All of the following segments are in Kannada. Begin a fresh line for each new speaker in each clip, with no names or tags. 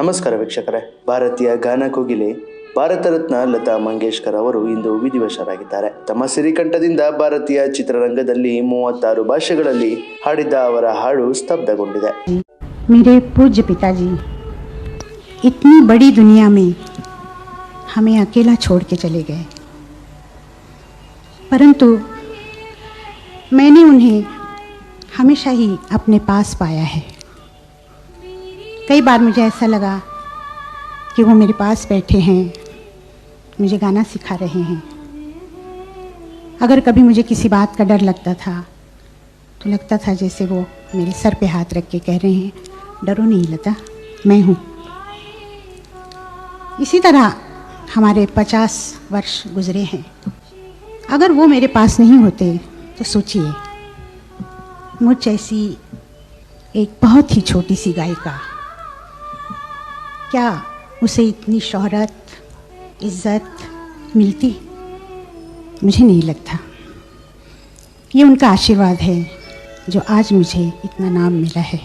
ನಮಸ್ಕಾರ ವೀಕ್ಷಕರೇ ಭಾರತೀಯ ಗಾನ ಕೋಗಿಲೆ ಭಾರತ ರತ್ನ ಲತಾ ಮಂಗೇಶ್ಕರ್ ಅವರು ಇಂದು ವಿಧಿವಶರಾಗಿದ್ದಾರೆ ತಮ್ಮ ಸಿರಿಕಂಠದಿಂದ ಭಾರತೀಯ ಚಿತ್ರರಂಗದಲ್ಲಿ ಮೂವತ್ತಾರು ಭಾಷೆಗಳಲ್ಲಿ ಹಾಡಿದ್ದ ಅವರ ಹಾಡು ಸ್ತಬ್ಧಗೊಂಡಿದೆ
मेरे पूज्य पिताजी इतनी बड़ी दुनिया में हमें अकेला छोड़ के चले गए परंतु मैंने उन्हें हमेशा ही अपने पास पाया है कई बार मुझे ऐसा लगा कि वो मेरे पास बैठे हैं, मुझे गाना सिखा रहे हैं। अगर कभी मुझे किसी बात का डर लगता था तो लगता था जैसे वो मेरे सर पे हाथ रख के कह रहे हैं, डरो नहीं लता, मैं हूँ। इसी तरह हमारे पचास वर्ष गुजरे हैं। अगर वो मेरे पास नहीं होते तो सोचिए, मुझ जैसी एक बहुत ही छोटी सी गायिका क्या उसे इतनी शोहरत, इज़्ज़त मिलती? मुझे नहीं लगता। ये उनका आशीर्वाद है जो आज मुझे इतना नाम मिला है।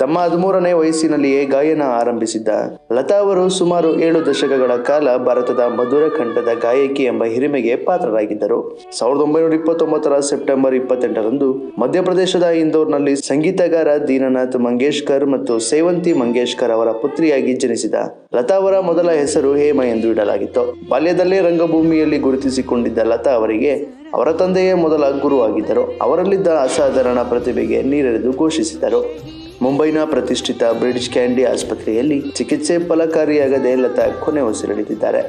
ತಮ್ಮ ಹದಿಮೂರನೇ ವಯಸ್ಸಿನಲ್ಲಿಯೇ ಗಾಯನ ಆರಂಭಿಸಿದ್ದ. ಲತಾ ಅವರು ಸುಮಾರು ಏಳು ದಶಕಗಳ ಕಾಲ ಭಾರತದ ಮಧುರ ಖಂಡದ ಗಾಯಕಿ ಎಂಬ ಹಿರಿಮೆಗೆ ಪಾತ್ರರಾಗಿದ್ದರು. ಸಾವಿರದ ಒಂಬೈನೂರ ಇಪ್ಪತ್ತೊಂಬತ್ತರ ಸೆಪ್ಟೆಂಬರ್ ಇಪ್ಪತ್ತೆಂಟರಂದು ಮಧ್ಯಪ್ರದೇಶದ ಇಂದೋರ್ನಲ್ಲಿ ಸಂಗೀತಗಾರ ದೀನನಾಥ್ ಮಂಗೇಶ್ಕರ್ ಮತ್ತು ಸೇವಂತಿ ಮಂಗೇಶ್ಕರ್ ಅವರ ಪುತ್ರಿಯಾಗಿ ಜನಿಸಿದ. ಲತಾ ಅವರ ಮೊದಲ ಹೆಸರು ಹೇಮ ಎಂದು ಇಡಲಾಗಿತ್ತು. ಬಾಲ್ಯದಲ್ಲೇ ರಂಗಭೂಮಿಯಲ್ಲಿ ಗುರುತಿಸಿಕೊಂಡಿದ್ದ ಲತಾ ಅವರಿಗೆ ಅವರ ತಂದೆಯೇ ಮೊದಲ ಗುರುವಾಗಿದ್ದರು. ಅವರಲ್ಲಿದ್ದ ಅಸಾಧಾರಣ ಪ್ರತಿಭೆಗೆ ನೀರೆರೆದು ಘೋಷಿಸಿದರು. ಮುಂಬೈನ ಪ್ರತಿಷ್ಠಿತ ಬ್ರಿಟಿಷ್ ಕ್ಯಾಂಡಿ ಆಸ್ಪತ್ರೆಯಲ್ಲಿ ಚಿಕಿತ್ಸೆ ಫಲಕಾರಿಯಾಗದೆ ಲತಾ ಕೊನೆ ಉಸಿರೆಳೆದಿದ್ದಾರೆ.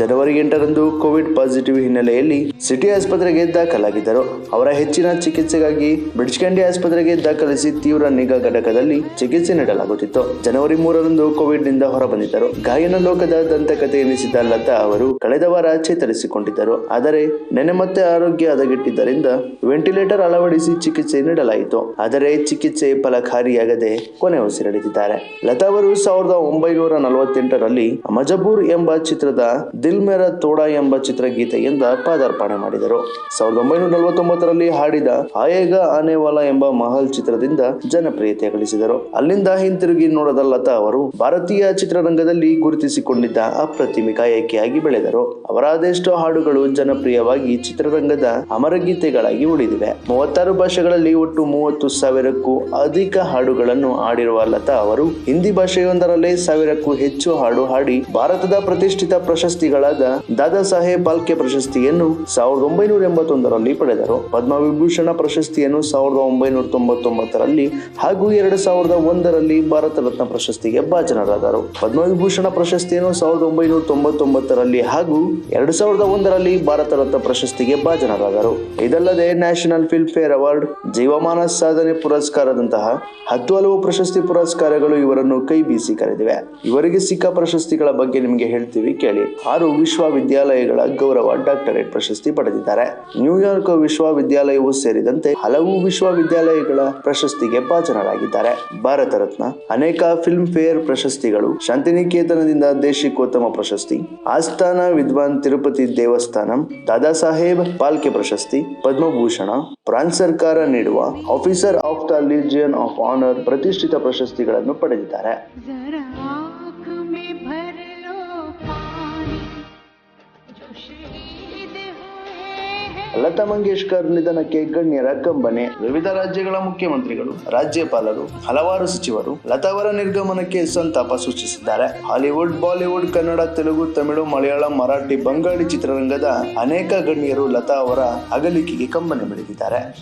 ಜನವರಿ ಎಂಟರಂದು ಕೋವಿಡ್ ಪಾಸಿಟಿವ್ ಹಿನ್ನೆಲೆಯಲ್ಲಿ ಸಿಟಿ ಆಸ್ಪತ್ರೆಗೆ ದಾಖಲಾಗಿದ್ದರು. ಅವರ ಹೆಚ್ಚಿನ ಚಿಕಿತ್ಸೆಗಾಗಿ ಬ್ರಿಟಿಷ್ ಆಸ್ಪತ್ರೆಗೆ ದಾಖಲಿಸಿ ತೀವ್ರ ನಿಗಾ ಘಟಕದಲ್ಲಿ ಚಿಕಿತ್ಸೆ ನೀಡಲಾಗುತ್ತಿತ್ತು. ಜನವರಿ ಮೂರರಂದು ಕೋವಿಡ್ನಿಂದ ಹೊರಬಂದಿದ್ದರು. ಗಾಯನ ಲೋಕದ ದಂತಕತೆ ಎನಿಸಿದ ಲತಾ ಅವರು ಕಳೆದ ವಾರ ಚೇತರಿಸಿಕೊಂಡಿದ್ದರು. ಆದರೆ ನೆನೆ ಮತ್ತೆ ಆರೋಗ್ಯ ಹದಗೆಟ್ಟಿದ್ದರಿಂದ ವೆಂಟಿಲೇಟರ್ ಅಳವಡಿಸಿ ಚಿಕಿತ್ಸೆ ನೀಡಲಾಯಿತು. ಆದರೆ ಚಿಕಿತ್ಸೆ ಫಲಕಾರಿಯಾಗದೆ ಕೊನೆ ಉಸಿರೆಳೆದಿದ್ದಾರೆ ಲತಾ ಅವರು ಸಾವಿರದ ಒಂಬೈನೂರ ನಲವತ್ತೆಂಟರಲ್ಲಿ ಮಜಬೂರ್ ಎಂಬ ಚಿತ್ರದ ದಿಲ್ ಮೇರ ತೋಡಾ ಎಂಬ ಚಿತ್ರಗೀತೆಯಿಂದ ಪಾದಾರ್ಪಣೆ ಮಾಡಿದರು. ಸಾವಿರದ ಒಂಬೈನೂರ ನಲವತ್ತೊಂಬತ್ತರಲ್ಲಿ ಹಾಡಿದ ಆಯೇಗ ಆನೆವಾಲಾ ಎಂಬ ಮಹಲ್ ಚಿತ್ರದಿಂದ ಜನಪ್ರಿಯತೆ ಗಳಿಸಿದರು ಅಲ್ಲಿಂದ ಹಿಂತಿರುಗಿ ನೋಡದ ಲತಾ ಅವರು ಭಾರತೀಯ ಚಿತ್ರರಂಗದಲ್ಲಿ ಗುರುತಿಸಿಕೊಂಡಿದ್ದ ಅಪ್ರತಿಮ ಗಾಯಕಿಯಾಗಿ ಬೆಳೆದರು. ಅವರ ಅದೆಷ್ಟೋ ಹಾಡುಗಳು ಜನಪ್ರಿಯವಾಗಿ ಚಿತ್ರರಂಗದ ಅಮರಗೀತೆಗಳಾಗಿ ಉಳಿದಿವೆ. ಮೂವತ್ತಾರು ಭಾಷೆಗಳಲ್ಲಿ ಒಟ್ಟು ಮೂವತ್ತು ಸಾವಿರಕ್ಕೂ ಅಧಿಕ ಹಾಡುಗಳನ್ನು ಹಾಡಿರುವ ಲತಾ ಅವರು ಹಿಂದಿ ಭಾಷೆಯೊಂದರಲ್ಲೇ ಸಾವಿರಕ್ಕೂ ಹೆಚ್ಚು ಹಾಡು ಹಾಡಿ ಭಾರತದ ಪ್ರತಿಷ್ಠಿತ ಪ್ರಶಸ್ತಿಗಳಾದ ದಾದಾ ಸಾಹೇಬ್ ಫಾಲ್ಕೆ ಪ್ರಶಸ್ತಿಯನ್ನು ಸಾವಿರದ ಒಂಬೈನೂರ ಎಂಬತ್ತೊಂದರಲ್ಲಿ ಪಡೆದರು. ಪದ್ಮವಿಭೂಷಣ ಪ್ರಶಸ್ತಿಯನ್ನು ಸಾವಿರದ ಒಂಬೈನೂರ ತೊಂಬತ್ತೊಂಬತ್ತರಲ್ಲಿ ಹಾಗೂ ಎರಡು ಸಾವಿರದ ಒಂದರಲ್ಲಿ ಭಾರತ ರತ್ನ ಪ್ರಶಸ್ತಿಗೆ ಭಾಜನರಾದರು. ಪದ್ಮವಿಭೂಷಣ ಪ್ರಶಸ್ತಿಯನ್ನು ಸಾವಿರದ ಒಂಬೈನೂರ ತೊಂಬತ್ತೊಂಬತ್ತರಲ್ಲಿ ಹಾಗೂ ಎರಡು ಸಾವಿರದ ಒಂದರಲ್ಲಿ ಭಾರತ ರತ್ನ ಪ್ರಶಸ್ತಿಗೆ ಭಾಜನರಾದರು. ಇದಲ್ಲದೆ ನ್ಯಾಷನಲ್ ಫಿಲ್ಮ್ ಫೇರ್ ಅವಾರ್ಡ್, ಜೀವಮಾನ ಸಾಧನೆ ಪುರಸ್ಕಾರದಂತಹ ಹತ್ತು ಹಲವು ಪ್ರಶಸ್ತಿ ಪುರಸ್ಕಾರಗಳು ಇವರನ್ನು ಕೈ ಬೀಸಿ ಕರೆದಿವೆ. ಇವರಿಗೆ ಸಿಕ್ಕ ಪ್ರಶಸ್ತಿಗಳ ಬಗ್ಗೆ ನಿಮಗೆ ಹೇಳ್ತೀವಿ, ಕೇಳಿ. ಆರು ವಿಶ್ವವಿದ್ಯಾಲಯಗಳ ಗೌರವ ಡಾಕ್ಟರೇಟ್ ಪ್ರಶಸ್ತಿ ಪಡೆದಿದ್ದಾರೆ. ನ್ಯೂಯಾರ್ಕ್ ವಿಶ್ವವಿದ್ಯಾಲಯವು ಸೇರಿದಂತೆ ಹಲವು ವಿಶ್ವವಿದ್ಯಾಲಯಗಳ ಪ್ರಶಸ್ತಿಗೆ ಭಾಜನರಾಗಿದ್ದಾರೆ. ಭಾರತ ರತ್ನ, ಅನೇಕ ಫಿಲ್ಮ್ ಫೇರ್ ಪ್ರಶಸ್ತಿಗಳು, ಶಾಂತಿನಿಕೇತನದಿಂದ ದೇಶಿಕೋತ್ತಮ ಪ್ರಶಸ್ತಿ, ಆಸ್ಥಾನ ವಿದ್ವಾನ್ ತಿರುಪತಿ ದೇವಸ್ಥಾನಂ, ದಾದಾ ಸಾಹೇಬ್ ಪಾಲ್ಕೆ ಪ್ರಶಸ್ತಿ, ಪದ್ಮಭೂಷಣ ಫ್ರಾನ್ಸ್ ಸರ್ಕಾರ ನೀಡುವ officer of the legion of honour ಪ್ರತಿಷ್ಠಿತ ಪ್ರಶಸ್ತಿಗಳನ್ನು ಪಡೆದಿದ್ದಾರೆ. ಲತಾ ಮಂಗೇಶ್ಕರ್ ನಿಧನಕ್ಕೆ ಗಣ್ಯರ ಕಂಬನೆ. ವಿವಿಧ ರಾಜ್ಯಗಳ ಮುಖ್ಯಮಂತ್ರಿಗಳು, ರಾಜ್ಯಪಾಲರು, ಹಲವಾರು ಸಚಿವರು ಲತಾ ಅವರ ನಿರ್ಗಮನಕ್ಕೆ ಸಂತಾಪ ಸೂಚಿಸಿದ್ದಾರೆ. ಹಾಲಿವುಡ್, ಬಾಲಿವುಡ್, ಕನ್ನಡ, ತೆಲುಗು, ತಮಿಳು, ಮಲಯಾಳಂ, ಮರಾಠಿ, ಬಂಗಾಳಿ ಚಿತ್ರರಂಗದ ಅನೇಕ ಗಣ್ಯರು ಲತಾ ಅವರ ಅಗಲಿಕೆಗೆ ಕಂಬನಿ ಮಿಡಿದಿದ್ದಾರೆ